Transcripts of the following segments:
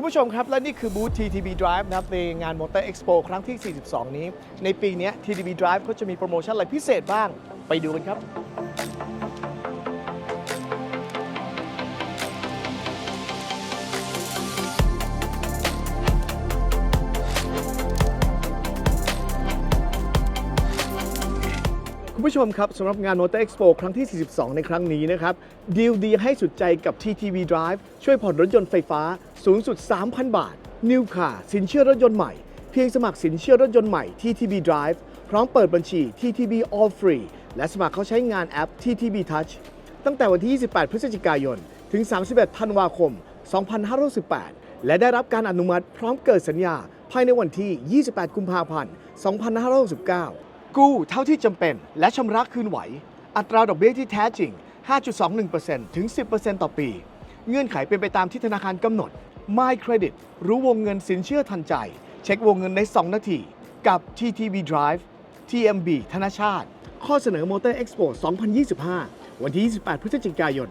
คุณผู้ชมครับ และนี่คือบูธ TTB Drive นะครับในงาน Motor Expo ครั้งที่ 42 นี้ ในปีนี้ TTB Drive เขาจะมีโปรโมชั่นอะไรพิเศษบ้าง ไปดูกันครับ คุณผู้ชมครับสำหรับงาน Motor Expo ครั้งที่ 42 ในครั้งนี้นะครับ ดีลดีให้สุดใจกับ TTV Drive ช่วยผ่อนรถยนต์ไฟฟ้าสูงสุด 3,000 บาท New Car สินเชื่อรถยนต์ใหม่ เพียงสมัครสินเชื่อรถยนต์ใหม่ TTB Drive พร้อมเปิดบัญชี TTB All Free และสมัครเข้าใช้งานแอป TTB Touch ตั้งแต่วันที่ 28 พฤศจิกายน ถึง 31 ธันวาคม 2518 และได้รับการอนุมัติพร้อมเกิดสัญญา ภายในวันที่ 28 กุมภาพันธ์ 2569 กู้เท่าที่จำเป็น และชำระคืนไหว อัตราดอกเบี้ยที่แท้จริง 5.21%ถึง 10%ต่อปี เงื่อนไขเป็นไปตามที่ธนาคารกำหนด My Credit รู้วงเงินสินเชื่อทันใจ เช็ควงเงินใน 2 นาที กับ TTB Drive TMB ธนาชาติ ข้อเสนอ Motor Expo 2025 วันที่ 28 พฤศจิกายน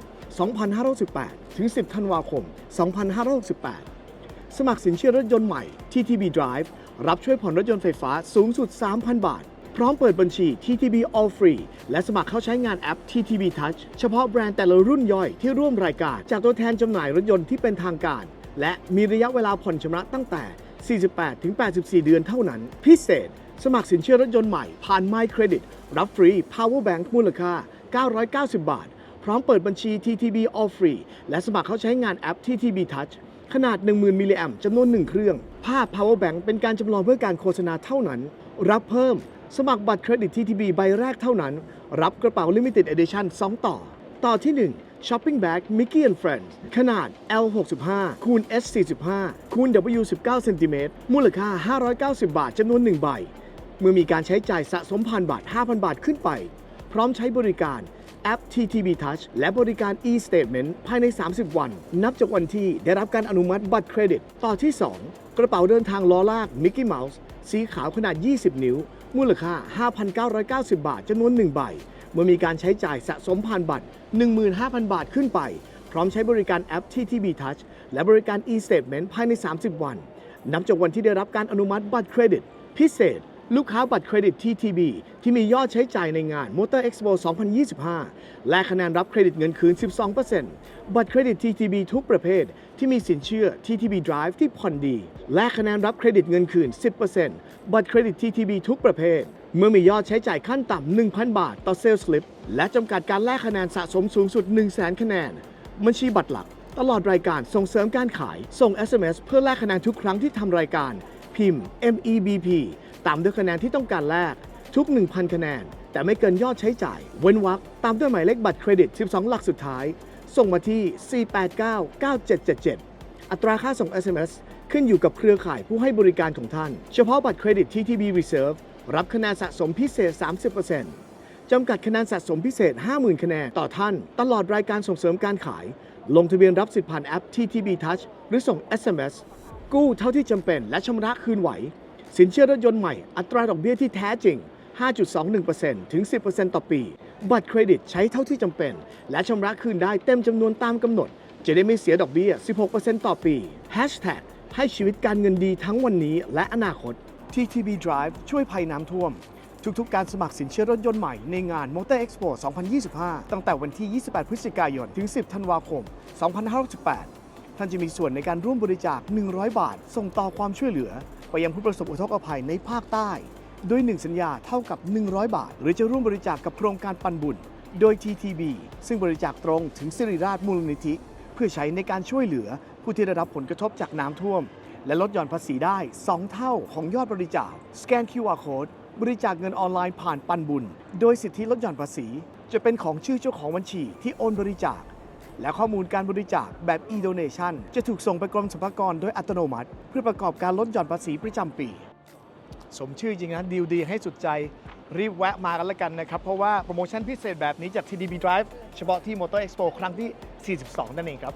2518ถึง 10 ธันวาคม 2568 สมัครสินเชื่อรถยนต์ใหม่ TTB Drive รับช่วยผ่อนรถยนต์ไฟฟ้าสูงสุด 3,000 บาท พร้อมเปิดบัญชี TTB All Free และสมัครเข้าใช้งานแอป TTB Touch เฉพาะแบรนด์แต่ละรุ่นย่อยที่ร่วมรายการ จากตัวแทนจำหน่ายรถยนต์ที่เป็นทางการ และมีระยะเวลาผ่อนชำระตั้งแต่ 48 ถึง 84 เดือนเท่านั้น พิเศษ สมัครสินเชื่อรถยนต์ใหม่ผ่าน My Credit รับฟรี Power Bank มูลค่า 990 บาท พร้อมเปิดบัญชี TTB All Free และสมัครเข้าใช้งานแอป TTB Touch ขนาด 10,000 มิลลิแอมป์จำนวน 1 เครื่อง ภาพ Power Bank เป็นการจำลองเพื่อการโฆษณาเท่านั้น รับเพิ่ม สมัครบัตรเครดิต TTB ใบแรกเท่านั้น รับกระเป๋า Limited Edition 2 ต่อ ต่อที่ 1 Shopping Bag Mickey and Friends ขนาด L65 คูณ S45 คูณ W19 เซนติเมตรมูลค่า 590 บาทจำนวน 1 ใบ เมื่อมีการใช้จ่ายสะสมพันบาท 5,000 บาทขึ้นไป พร้อมใช้บริการแอป TTB Touch และบริการ e-statement ภายใน 30 วัน นับจากวันที่ได้รับการอนุมัติบัตรเครดิต ต่อที่ 2 กระเป๋าเดินทางล้อลาก Mickey Mouse สีขาวขนาด 20 นิ้ว มูลค่า 5,990 บาทจำนวน 1 ใบ เมื่อมีการใช้จ่ายสะสมผ่านบัตร 15,000 บาทขึ้นไป พร้อมใช้บริการแอป TTB Touch และบริการ e-statement ภายใน 30 วัน นับจากวันที่ได้รับการอนุมัติบัตรเครดิต พิเศษ ลูกค้าบัตรเครดิต TTB ที่มียอดใช้จ่ายในงาน Motor Expo 2025 และคะแนนรับเครดิตเงินคืน 12%บัตรเครดิต TTB ทุกประเภทที่มีสินเชื่อ TTB Drive ที่ผ่อนดี และคะแนนรับเครดิตเงินคืน 10%บัตรเครดิต TTB ทุกประเภท เมื่อมียอดใช้จ่ายขั้นต่ำ 1,000 บาท ต่อเซลล์สลิป และจำกัดการแลกคะแนนสะสมสูงสุด 100,000 คะแนน บัญชีบัตรหลัก ตลอดรายการส่งเสริมการขาย ส่ง SMS เพื่อแลกคะแนนทุกครั้งที่ทำรายการ พิมพ์ MEBP ตามด้วยคะแนนที่ต้องการแลกทุก 1,000 คะแนน แต่ไม่เกินยอดใช้จ่าย เว้นวรรคตามด้วยหมายเลขบัตรเครดิต 12 หลักสุดท้าย ส่งมาที่ 4899777 อัตราค่าส่ง SMS ขึ้นอยู่กับเครือข่ายผู้ให้บริการของท่าน เฉพาะบัตรเครดิต TTB Reserve รับคะแนนสะสมพิเศษ 30%จำกัดคะแนนสะสมพิเศษ 50,000 คะแนนต่อท่าน ตลอดรายการส่งเสริมการขาย ลงทะเบียนรับสิทธิ์ผ่านแอป TTB Touch หรือส่ง SMS กู้เท่าที่จำเป็นและชำระคืนไหว สินเชื่อรถยนต์ใหม่ อัตราดอกเบี้ยที่แท้จริง 5.21%ถึง 10%ต่อปี บัตรเครดิตใช้เท่าที่จำเป็น และชำระคืนได้เต็มจำนวนตามกำหนด จะได้ไม่เสียดอกเบี้ย 16%ต่อปี Hashtag ให้ชีวิตการเงินดีทั้งวันนี้และอนาคต TTB Drive ช่วยภัยน้ำท่วม ทุกๆ การสมัครสินเชื่อรถยนต์ใหม่ในงาน Motor Expo 2025 ตั้งแต่วันที่ 28 พฤศจิกายน ถึง 10 ธันวาคม 2568 ท่านจะมีส่วนในการร่วมบริจาค 100 บาท ส่งต่อความช่วยเหลือ ไปยังผู้ประสบอุทกภัยในภาคใต้ โดย 1 สัญญาเท่ากับ 100 บาท หรือจะร่วมบริจาคกับโครงการปันบุญ โดย TTB ซึ่งบริจาคตรงถึงสิริราชมูลนิธิ เพื่อใช้ในการช่วยเหลือ ผู้ที่ได้รับผลกระทบจากน้ำท่วม และลดหย่อนภาษีได้ 2 เท่าของยอดบริจาค สแกน QR Code บริจาคเงินออนไลน์ผ่านปันบุญ โดยสิทธิลดหย่อนภาษี จะเป็นของชื่อเจ้าของบัญชีที่โอนบริจาค และข้อมูลการบริจาคแบบ e-donation จะถูกส่งไปกรมสรรพากรโดยอัตโนมัติ เพื่อประกอบการลดหย่อนภาษีประจำปี สมชื่อจริงนะดีลดีให้สุดใจรีบแวะมากันแล้วกันนะครับ เพราะว่าโปรโมชั่นพิเศษแบบนี้จาก TDB Drive เฉพาะที่ Motor Expo ครั้งที่ 42 นั่นเองครับ